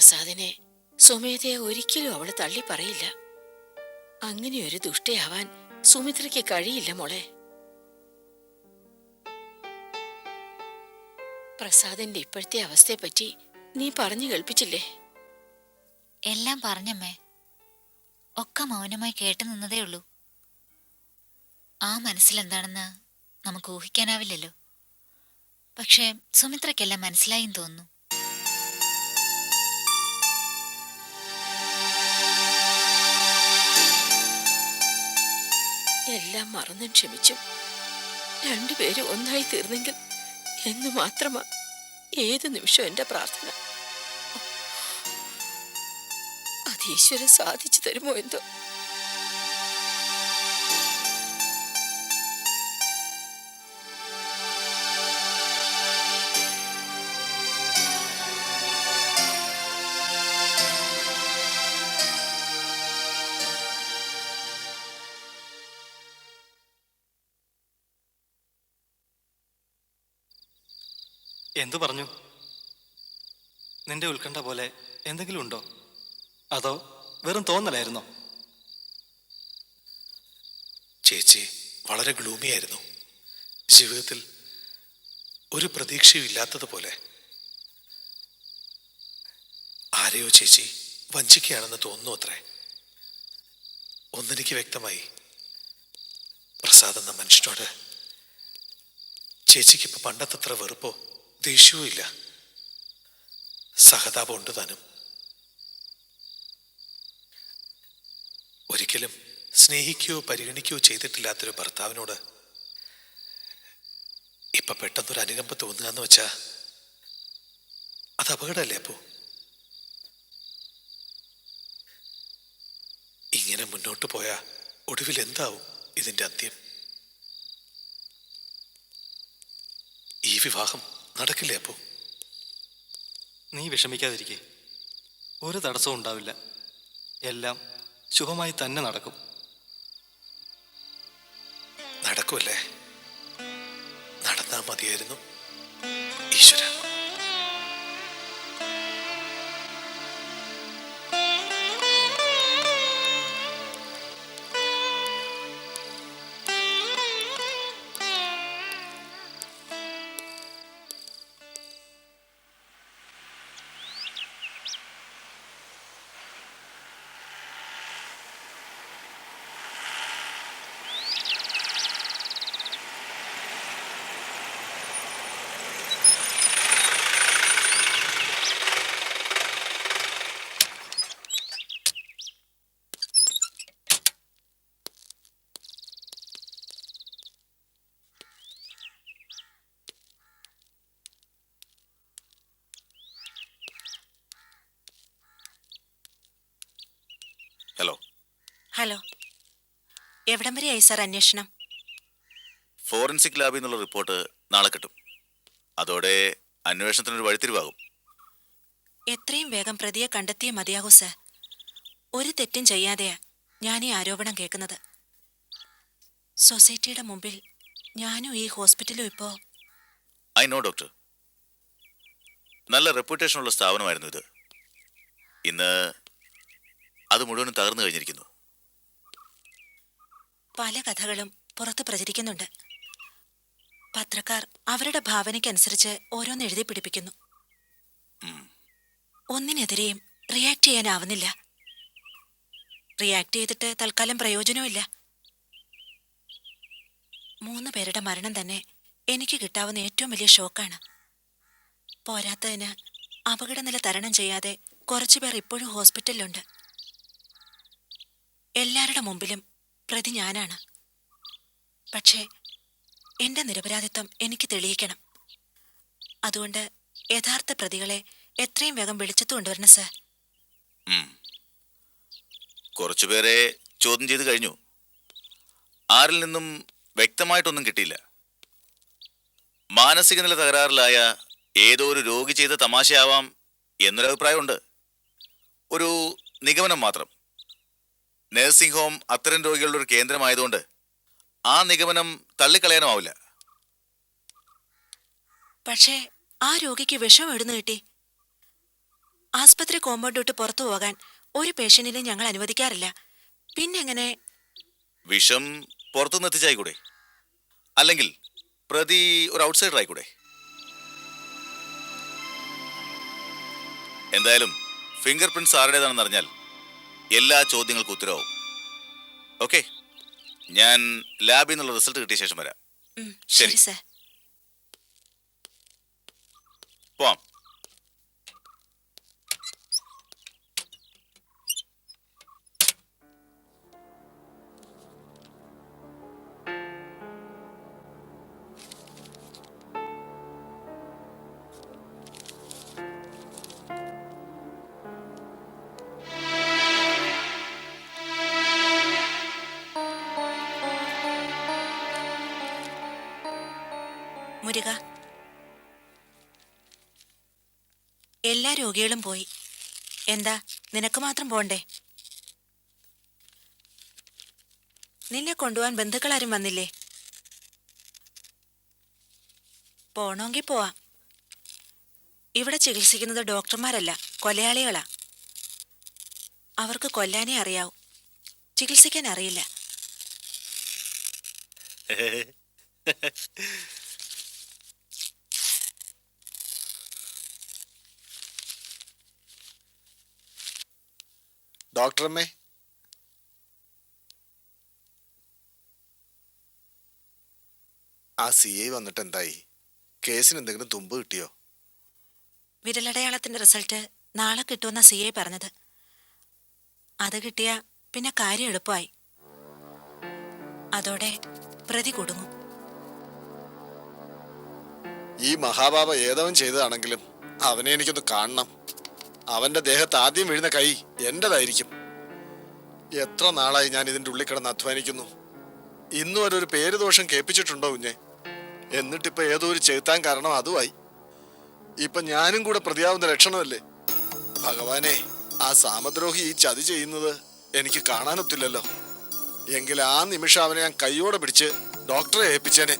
പ്രസാദിനെ സുമേധയെ ഒരിക്കലും അവൾ തള്ളി പറയില്ല. അങ്ങനെയൊരു ദുഷ്ടയാവാൻ സുമിത്രയ്ക്ക് കഴിയില്ല മോളെ. പ്രസാദിന്റെ ഇപ്പോഴത്തെ അവസ്ഥയെപ്പറ്റി നീ പറഞ്ഞു കേൾപ്പിച്ചില്ലേ? എല്ലാം പറഞ്ഞമ്മേ. ഒക്കെ മൗനമായി കേട്ടു നിന്നതേ ഉള്ളൂ. ആ മനസ്സിലെന്താണെന്ന് നമുക്ക് ഊഹിക്കാനാവില്ലല്ലോ. പക്ഷേ സുമിത്രയ്ക്കെല്ലാം മനസ്സിലായും തോന്നുന്നു. എല്ലാം മറന്നും ക്ഷമിച്ചു. രണ്ടുപേരും ഒന്നായി തീർന്നെങ്കിൽ എന്ന് മാത്രമാ ഏത് നിമിഷം എന്റെ പ്രാർത്ഥന. അത് ഈശ്വരൻ സാധിച്ചു തരുമോ എന്തോ? പറഞ്ഞു നിന്റെ ഉത്കണ്ഠ പോലെ എന്തെങ്കിലും ഉണ്ടോ? അതോ വെറും തോന്നലായിരുന്നോ? ചേച്ചി വളരെ ഗ്ലൂമിയായിരുന്നു. ജീവിതത്തിൽ ഒരു പ്രതീക്ഷയും ഇല്ലാത്തതുപോലെ. ആരെയോ ചേച്ചി വഞ്ചിക്കുകയാണെന്ന് തോന്നുന്നു അത്രേ. ഒന്നെനിക്ക് വ്യക്തമായി. പ്രസാദ് എന്ന മനുഷ്യനോട് ചേച്ചിക്ക് പണ്ടത്തെത്ര പണ്ടത്തത്ര വെറുപ്പോ ദേഷ്യവും ഇല്ല സഹതാപം ഉണ്ട് താനും. ഒരിക്കലും സ്നേഹിക്കുകയോ പരിഗണിക്കുകയോ ചെയ്തിട്ടില്ലാത്തൊരു ഭർത്താവിനോട് ഇപ്പൊ പെട്ടെന്നൊരു അനുകമ്പ തോന്നുക എന്ന് വെച്ചാ അത് അപകടമല്ലേ അപ്പോ? ഇങ്ങനെ മുന്നോട്ട് പോയാ ഒടുവിൽ എന്താവും ഇതിന്റെ അന്ത്യം? ഈ വിവാഹം നടക്കില്ലേ അപ്പോ? നീ വിഷമിക്കാതിരിക്കെ. ഒരു തടസ്സവും ഉണ്ടാവില്ല. എല്ലാം ശുഭമായി തന്നെ നടക്കും. നടക്കുമല്ലേ നടന്നാൽ മതിയായിരുന്നു. ഈശ്വര. വരെയായി സാർ അന്വേഷണം? ഫോറൻസിക് ലാബിൽ നിന്നുള്ള റിപ്പോർട്ട് നാളെ കിട്ടും. അതോടെ അന്വേഷണത്തിനൊരു വഴിത്തിരിവാകും. എത്രയും വേഗം പ്രതിയെ കണ്ടെത്തിയേ മതിയാകൂ സാർ. ഒരു തെറ്റും ചെയ്യാതെയാ ഞാൻ ഈ ആരോപണം കേൾക്കുന്നത്. സൊസൈറ്റിയുടെ മുമ്പിൽ ഞാനും ഈ ഹോസ്പിറ്റലും ഇപ്പോ ഐ നോ ഡോക്ടർ. നല്ല റെപ്യൂട്ടേഷനുള്ള സ്ഥാപനമായിരുന്നു ഇത്. ഇന്ന് അത് മുഴുവനും തകർന്നു കഴിഞ്ഞിരിക്കുന്നു. പല കഥകളും പുറത്ത് പ്രചരിക്കുന്നുണ്ട്. പത്രക്കാർ അവരുടെ ഭാവനയ്ക്കനുസരിച്ച് ഓരോന്ന് എഴുതി പിടിപ്പിക്കുന്നു. ഒന്നിനെതിരെയും റിയാക്ട് ചെയ്യാനാവുന്നില്ല. റിയാക്ട് ചെയ്തിട്ട് തൽക്കാലം പ്രയോജനവുമില്ല. മൂന്ന് പേരുടെ മരണം തന്നെ എനിക്ക് കിട്ടാവുന്ന ഏറ്റവും വലിയ ഷോക്കാണ്. പോരാത്തതിന് അപകടനില തരണം ചെയ്യാതെ കുറച്ചുപേർ ഇപ്പോഴും ഹോസ്പിറ്റലിലുണ്ട്. എല്ലാവരുടെ മുമ്പിലും പ്രതി ഞാനാണ്. പക്ഷേ എന്റെ നിരപരാധിത്വം എനിക്ക് തെളിയിക്കണം. അതുകൊണ്ട് യഥാർത്ഥ പ്രതികളെ എത്രയും വേഗം വെളിച്ചത്ത് കൊണ്ടുവരണം സാർ. കുറച്ചുപേരെ ചോദ്യം ചെയ്ത് കഴിഞ്ഞു. ആരിൽ നിന്നും വ്യക്തമായിട്ടൊന്നും കിട്ടിയില്ല. മാനസിക നില തകരാറിലായ ഏതോ ഒരു രോഗി ചെയ്ത തമാശയാവാം എന്നൊരു അഭിപ്രായമുണ്ട് ഒരു നിഗമനം മാത്രം. നഴ്സിംഗ് ഹോം അത്തരം രോഗികളുടെ ഒരു കേന്ദ്രമായതുകൊണ്ട് ആ നിഗമനം തള്ളിക്കളയാനുമാവില്ല. പക്ഷേ ആ രോഗിക്ക് വിഷം എടുന്നു കിട്ടി? ആസ്പത്രി കോമ്പൗണ്ട് വിട്ട് പുറത്തു പോകാൻ ഒരു പേഷ്യന്റിനെ ഞങ്ങൾ അനുവദിക്കാറില്ല. പിന്നെങ്ങനെ? വിഷം പുറത്തുനിന്ന് എത്തിച്ചായിക്കൂടെ? അല്ലെങ്കിൽ പ്രതി ഒരു ഔട്ട്സൈഡർ ആയിക്കൂടെ എന്തായാലും ഫിംഗർ പ്രിന്റ്സ് ആരുടേതാണെന്ന് അറിഞ്ഞാൽ എല്ലാ ചോദ്യങ്ങൾക്കും ഉത്തരവും ഓക്കെ ഞാൻ ലാബിൽ നിന്നുള്ള റിസൾട്ട് കിട്ടിയ ശേഷം വരാം. ശരി. സർ പോവാം. മുരുക. എല്ലാ രോഗികളും പോയി. എന്താ നിനക്ക് മാത്രം പോണ്ടേ? നിന്നെ കൊണ്ടുപോവാൻ ബന്ധുക്കളാരും വന്നില്ലേ? പോണമെങ്കിൽ പോവാം. ഇവിടെ ചികിത്സിക്കുന്നത് ഡോക്ടർമാരല്ല കൊലയാളികളാ. അവർക്ക് കൊല്ലാനേ അറിയാവൂ. ചികിത്സിക്കാൻ അറിയില്ല. ഡോക്ടറമ്മേ ആ സി ഐ വന്നിട്ട് എന്തായി? കേസിന് എന്തെങ്കിലും തുമ്പ് കിട്ടിയോ? വിരലടയാളത്തിന്റെ റിസൾട്ട് നാളെ കിട്ടുമെന്ന സി ഐ പറഞ്ഞത്. അത് കിട്ടിയ പിന്നെ കാര്യം എളുപ്പമായി. അതോടെ പ്രതി കൊടുങ്ങും. ഈ മഹാബാബ ഏതവൻ ചെയ്തതാണെങ്കിലും അവനെ എനിക്കൊന്ന് കാണണം. അവന്റെ ദേഹത്ത് ആദ്യം വീഴുന്ന കൈ എന്റേതായിരിക്കും. എത്ര നാളായി ഞാൻ ഇതിന്റെ ഉള്ളിൽ കിടന്ന് അധ്വാനിക്കുന്നു. ഇന്നും ഒരു പേര് ദോഷം കേൾപ്പിച്ചിട്ടുണ്ടോ കുഞ്ഞെ? എന്നിട്ടിപ്പോ ഏതോ ഒരു ചെലുത്താൻ കാരണം അതുമായി. ഇപ്പൊ ഞാനും കൂടെ പ്രതിയാവുന്ന ലക്ഷണമല്ലേ? ഭഗവാനെ ആ സാമദ്രോഹി ഈ ചതി ചെയ്യുന്നത് എനിക്ക് കാണാനൊത്തില്ലല്ലോ. എങ്കിൽ ആ നിമിഷം അവനെ ഞാൻ കൈയോടെ പിടിച്ച് ഡോക്ടറെ ഏൽപ്പിച്ചേനെ.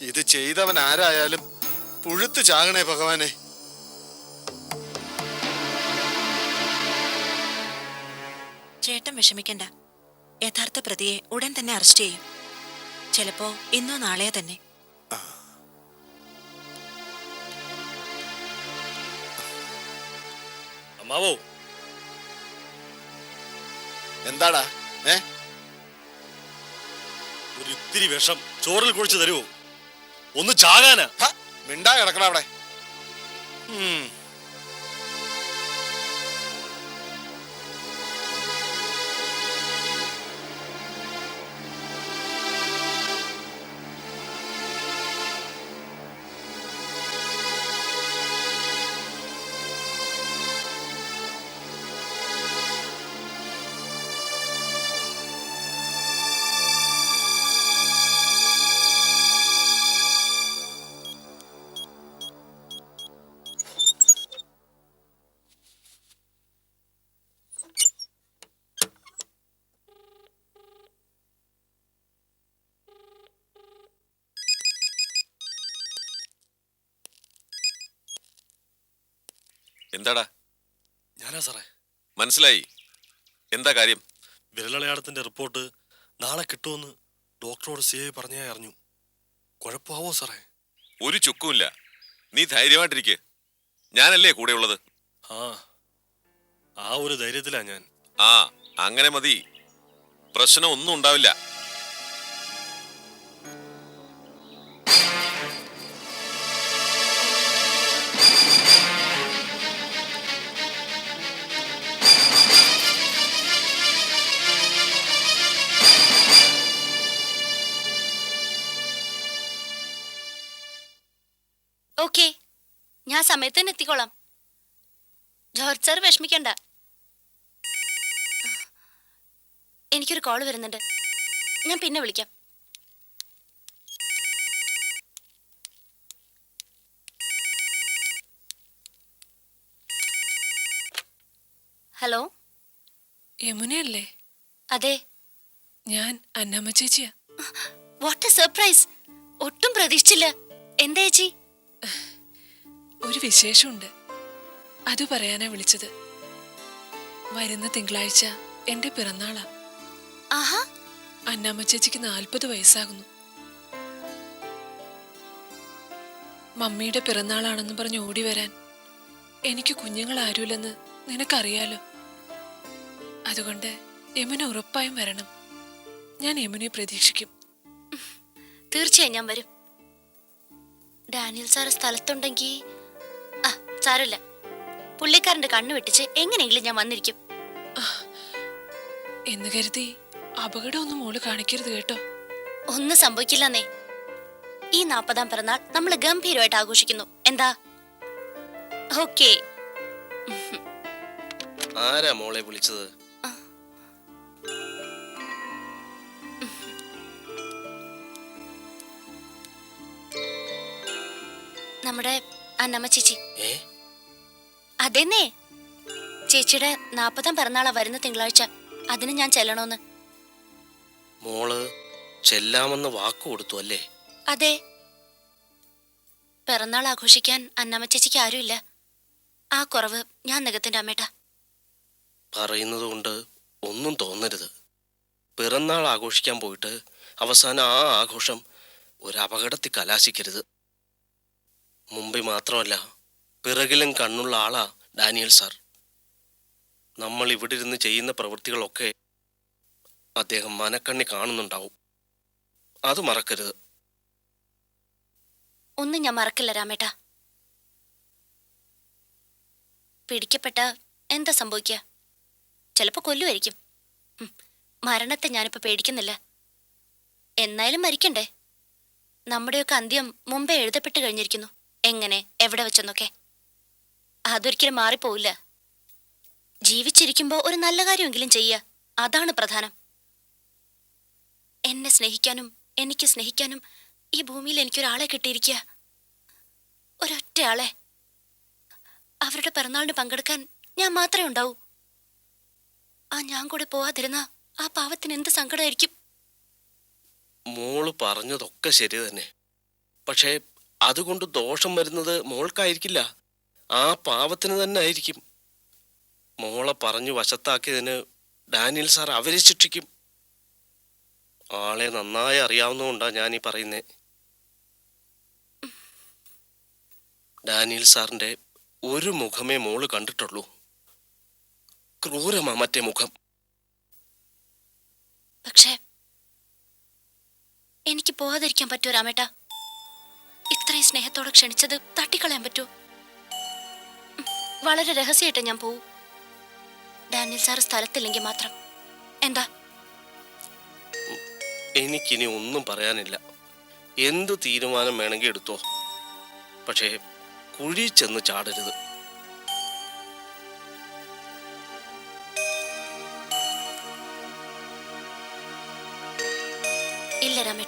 ഇത് ചെയ്തവൻ ആരായാലും പുഴുത്ത് ചാകണേ ഭഗവാനെ. ചേട്ടൻ വിഷമിക്കണ്ട. യഥാർത്ഥ പ്രതിയെ ഉടൻ തന്നെ അറസ്റ്റ് ചെയ്യും. ചിലപ്പോ ഇന്നോ നാളെയോ തന്നെ. അമ്മാവോ. എന്താടാ? ഏ? ഒരു ഇത്തിരി വിഷം ചോറിൽ കുഴിച്ച് തരുമോ ഒന്ന് ചാകാനാ. മിണ്ടാ കിടക്കണ അവിടെ. ഉം. എന്താടാ? ഞാനാ സാറേ. മനസ്സിലായി. എന്താ കാര്യം? വിരലടയാളത്തിന്റെ റിപ്പോർട്ട് നാളെ കിട്ടുമെന്ന് ഡോക്ടറോട് സി ഐ പറഞ്ഞേ അറിഞ്ഞു. കുഴപ്പമാവോ സാറേ? ഒരു ചുക്കുമില്ല. നീ ധൈര്യമായിട്ടിരിക്കെ. ഞാനല്ലേ കൂടെയുള്ളത്? ആ ആ ഒരു ധൈര്യത്തിലാ ഞാൻ. ആ അങ്ങനെ മതി. പ്രശ്നം ഒന്നും ഉണ്ടാവില്ല. സമയത്ത് തന്നെ എത്തിക്കോളാം. ജോർജ് സാർ വിഷമിക്കണ്ട. എനിക്കൊരു കോൾ വരുന്നുണ്ട്. ഞാൻ പിന്നെ വിളിക്കാം. ഹലോ? യമുനയല്ലേ? അതെ. ഞാൻ അന്നമ്മ ചേച്ചിയാ. വാട്ട് എ സർപ്രൈസ് ഒട്ടും പ്രതീക്ഷിച്ചില്ല. എന്താ ചേച്ചി? ഒരു വിശേഷമുണ്ട്. അത് പറയാനാ വിളിച്ചത്. വരുന്ന തിങ്കളാഴ്ച എന്റെ പിറന്നാളാ. ആഹാ. അന്നാമ്മ ചേച്ചിക്ക് നാൽപ്പത് വയസ്സാകുന്നു. മമ്മിയുടെ പിറന്നാളാണെന്ന് പറഞ്ഞ് ഓടി വരാൻ എനിക്ക് കുഞ്ഞുങ്ങൾ ആരുമില്ലെന്ന് നിനക്കറിയാലോ? അതുകൊണ്ട് യമുന ഉറപ്പായും വരണം. ഞാൻ യമുനെ പ്രതീക്ഷിക്കും. തീർച്ചയായും ഞാൻ വരും. ഡാനിയൽ സാറ് സ്ഥലത്തുണ്ടെങ്കിൽ സാരമില്ല. പുള്ളിക്കാരന്റെ കണ്ണു വെട്ടിച്ച് എങ്ങനെയെങ്കിലും ഞാൻ വന്നിരിക്കും. എന്ന് കരുതി അപകടമൊന്നും മോൾ കാണിക്കരുത് കേട്ടോ. ഒന്നും സംഭവിക്കില്ലെന്നേ. ഈ നാപ്പതാം പിറന്നാൾ നമ്മൾ ഗംഭീരമായിട്ട് ആഘോഷിക്കുന്നു. എന്താ? ഓക്കേ. ആരാ മോളെ വിളിച്ചത്? നമ്മുടെ അന്നമ്മ ചേച്ചി. ഏ? അതെന്നേ. ചേച്ചിയുടെ നാപ്പതാം പിറന്നാളാ വരുന്ന തിങ്കളാഴ്ച. അതിന് ഞാൻ ചെല്ലണോന്ന്. മോൾ ചെല്ലാമെന്ന് വാക്ക് കൊടുത്തു അല്ലേ? അതെ. പിറന്നാൾ ആഘോഷിക്കാൻ അന്നമ്മ ചേച്ചിക്ക് ആരുമില്ല. ആ കുറവ് ഞാൻ നികത്തിന്റെ അമ്മേട്ടാ. പറയുന്നത് കൊണ്ട് ഒന്നും തോന്നരുത്. പിറന്നാൾ ആഘോഷിക്കാൻ പോയിട്ട് അവസാനം ആ ആഘോഷം ഒരു അപകടത്തിൽ കലാശിക്കരുത്. മുമ്പിൽ മാത്രമല്ല പിറകിലും കണ്ണുള്ള ആളാ ഡാനിയൽ സാർ നമ്മൾ ഇവിടെ ഇരുന്ന് ചെയ്യുന്ന പ്രവൃത്തികളൊക്കെ അദ്ദേഹം മനക്കണ്ണി കാണുന്നുണ്ടാവും. അത് മറക്കരുത്. ഒന്നും ഞാൻ മറക്കില്ല രാമേട്ട. പിടിക്കപ്പെട്ട എന്താ സംഭവിക്കുക? ചിലപ്പോ കൊല്ലുമായിരിക്കും. മരണത്തെ ഞാനിപ്പോ പേടിക്കുന്നില്ല. എന്നാലും മരിക്കണ്ടേ? നമ്മുടെയൊക്കെ അന്ത്യം മുമ്പേ എഴുതപ്പെട്ട് കഴിഞ്ഞിരിക്കുന്നു. എങ്ങനെ എവിടെ വെച്ചെന്നൊക്കെ. അതൊരിക്കലും മാറിപ്പോവില്ല. ജീവിച്ചിരിക്കുമ്പോ ഒരു നല്ല കാര്യമെങ്കിലും ചെയ്യുക അതാണ് പ്രധാനം. എന്നെ സ്നേഹിക്കാനും എനിക്ക് സ്നേഹിക്കാനും ഈ ഭൂമിയിൽ എനിക്കൊരാളെ കിട്ടിയിരിക്കുക ഒരൊറ്റയാളെ അവരുടെ പിറന്നാളിന് പങ്കെടുക്കാൻ ഞാൻ മാത്രമേ ഉണ്ടാവൂ. ആ ഞാൻ കൂടെ പോവാതിരുന്ന ആ പാവത്തിന് എന്ത് സങ്കടമായിരിക്കും? മോൾ പറഞ്ഞതൊക്കെ ശരി തന്നെ പക്ഷേ അതുകൊണ്ട് ദോഷം വരുന്നത് മോൾക്കായിരിക്കില്ല. ആ പാവത്തിന് തന്നെ ആയിരിക്കും. മോളെ പറഞ്ഞു വശത്താക്കിയതിന് ഡാനിയൽ സാർ അവരെ ശിക്ഷിക്കും. ആളെ നന്നായി അറിയാവുന്നതുകൊണ്ടാണ് ഞാനീ പറയുന്നേ. ഡാനിയൽ സാറിന്റെ ഒരു മുഖമേ മോൾ കണ്ടിട്ടുള്ളൂ. ക്രൂരമാ മറ്റേ മുഖം. പക്ഷേ എനിക്ക് പോവാതിരിക്കാൻ പറ്റൂ രാമേട്ട? ഇത്രയും സ്നേഹത്തോടെ ക്ഷണിച്ചത് തട്ടിക്കളയാൻ പറ്റുമോ? വളരെ രഹസ്യമായിട്ട് ഞാൻ പോവും. ഡാനിയൽ സാർ സ്ഥലത്തില്ലെങ്കിൽ മാത്രം. എന്താ? എനിക്കിനി ഒന്നും പറയാനില്ല. എന്ത് തീരുമാനം വേണമെങ്കിൽ എടുത്തോ. പക്ഷേ കുഴി ചെന്ന് ചാടരുത്. ഇല്ല രാമേട്ട